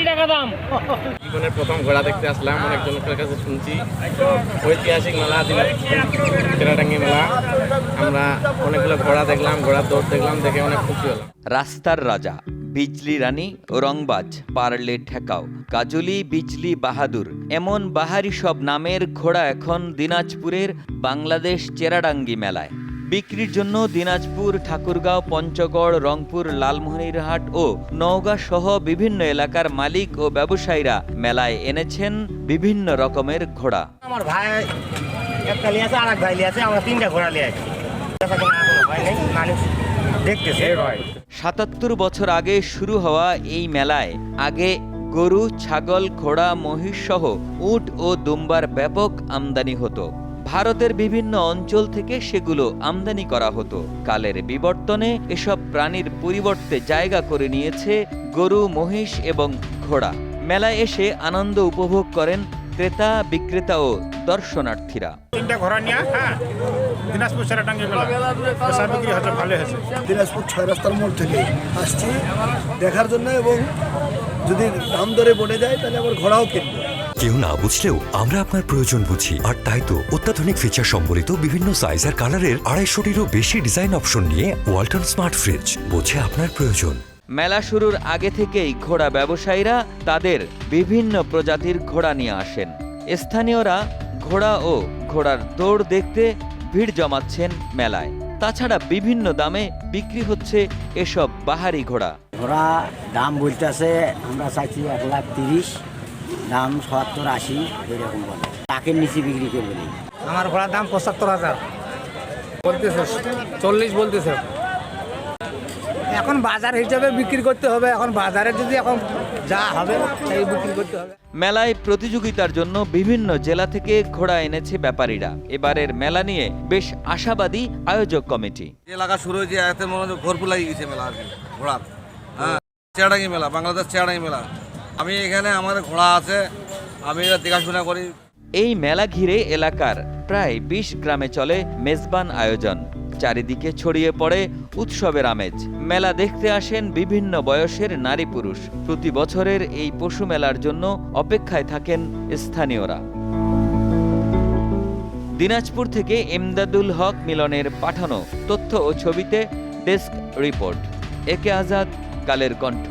কোটি টাকা দাম। জীবনের প্রথম ঘোড়া দেখতে আসলাম অনেকজনের কাছে শুনছি। ঐতিহাসিক মেলা কেরাডাঙ্গি মেলা। আমরা অনেকগুলো ঘোড়া দেখলাম ঘোড়ার দৌড় দেখলাম দেখে অনেক খুশি হলাম। রাস্তার রাজা বিজলি রানী রংবাজ পারলে ঠেকাও কাজলি বিজলি বাহাদুর এমন বাহারি সব নামের ঘোড়া এখন দিনাজপুরের বাংলাদেশ চেরাডাঙ্গি মেলায়। বিক্রির জন্য দিনাজপুর ঠাকুরগাঁও পঞ্চগড় রংপুর লালমোহনীরহাট ও নওগাঁ সহ বিভিন্ন এলাকার মালিক ও ব্যবসায়ীরা মেলায় এনেছেন বিভিন্ন রকমের ঘোড়া। আমার ভাই একটা নিয়ে আছে আর এক ভাই নিয়ে আছে আমরা তিনটা ঘোড়া নিয়ে নেই মানুষ দেখতেছে। সাতাত্তর বছর আগে শুরু হওয়া এই মেলায় আগে গরু ছাগল ঘোড়া মহিষ সহ উট ও দুম্বার ব্যাপক আমদানি হতো। ভারতের বিভিন্ন অঞ্চল থেকে সেগুলো আমদানি করা হতো। কালের বিবর্তনে এসব প্রাণীর পরিবর্তে জায়গা করে নিয়েছে গরু মহিষ এবং ঘোড়া। মেলায় এসে আনন্দ উপভোগ করেন ক্রেতা বিক্রেতা ও দর্শনার্থীরা। তিনটা ঘোড়া নিয়ে হ্যাঁ দিনাজপুর সেরাটাঙ্গি মেলা। পেশা বিক্রি হচ্ছে ভালো হয়েছে। দিনাজপুর ছয় রাস্তার মোড় থেকে আসছি দেখার জন্য এবং যদি দাম দরে বনে যায় তাহলে আবার ঘোড়াও কিনবো। কেউ না বুঝলেও আমরা আপনার প্রয়োজন বুঝি। আর তাই তো অত্যাধুনিক ফিচার সম্বলিত বিভিন্ন সাইজ আর কালারের আড়াইশোটিরও বেশি ডিজাইন অপশন নিয়ে ওয়ালটন স্মার্ট ফ্রিজ বোঝে আপনার প্রয়োজন। মেলা শুরুর আগে থেকেই ঘোড়া ব্যবসায়ীরা তাদের বিভিন্ন প্রজাতির ঘোড়া নিয়ে আসেন। স্থানীয়রা ঘোড়া ও ঘোড়ার দৌড় দেখতে ভিড় জমাচ্ছেন মেলায়। তাছাড়া বিভিন্ন দামে বিক্রি হচ্ছে এসব বাহারি ঘোড়া। ঘোড়া দাম বলতেছে আমরা চাইছি এক লাখ তিরিশ। দাম সত্তর আশি এরকম বলে। তাকে নিচে বিক্রি করবে না আমার ঘোড়ার দাম পঁচাত্তর হাজার। বলতেছে চল্লিশ বলতেছে। এখন বাজার হিসাবে বিক্রি করতে হবে এখন বাজারে যদি এখন যা হবে সেই বিক্রি করতে হবে। মেলায় প্রতিযোগিতার জন্য বিভিন্ন জেলা থেকে ঘোড়া এনেছে ব্যাপারীরা। এবারের মেলা নিয়ে বেশ আশাবাদী আয়োজক কমিটি। এলাকা শুরু হয়েছে এতে মনে হচ্ছে ভরপুর লাগিয়ে গেছে মেলা আর কি ঘোড়ার। হ্যাঁ চেয়ারাঙ্গি মেলা বাংলাদেশ চেয়ারাঙ্গি মেলা। আমি এখানে আমার ঘোড়া আছে, আমি দেখাশোনা করি। এই মেলা ঘিরে এলাকার প্রায় বিশ গ্রামে চলে মেজবান আয়োজন। চারিদিকে ছড়িয়ে পড়ে উৎসবের আমেজ। মেলা দেখতে আসেন বিভিন্ন বয়সের নারী পুরুষ। প্রতি বছরের এই পশু মেলার জন্য অপেক্ষায় থাকেন স্থানীয়রা। দিনাজপুর থেকে এমদাদুল হক মিলনের পাঠানো তথ্য ও ছবিতে ডেস্ক রিপোর্ট। একে আজাদ, কালের কণ্ঠ।